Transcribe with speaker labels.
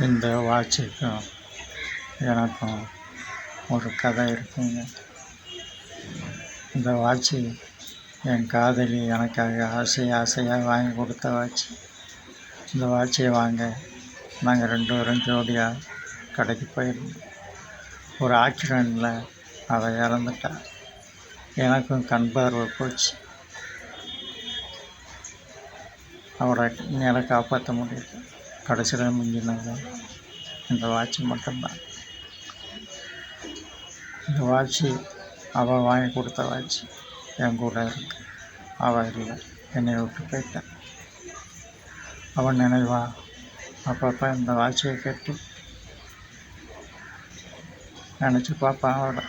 Speaker 1: இந்த வாட்சுக்கும் எனக்கும் ஒரு கதை இருக்குங்க. இந்த வாட்சு என் காதலி எனக்காக ஆசை ஆசையாக வாங்கி கொடுத்த வாட்சு இந்த வாட்சை வாங்க நாங்கள் ரெண்டு பேரும் ஜோடியாக கடைக்கு போயிருந்தோம். ஒரு ஆக்சிடெண்ட்டில் அவள் இறந்துட்டா. எனக்கும் கண் பார்வை போச்சு. அவரை என்னால் காப்பாற்ற முடியல. கடைசியில் முடிஞ்சினாங்க இந்த வாட்ச் மட்டும்தான். இந்த வாட்சு அவள் வாங்கி கொடுத்த வாட்ச் என் கூட இருக்கு. அவள் இல்லை என்னை விட்டு போயிட்டேன் அவன் நினைவா அப்பப்போ இந்த வாட்சை கட்டி நினச்சி பார்ப்பான் அவளை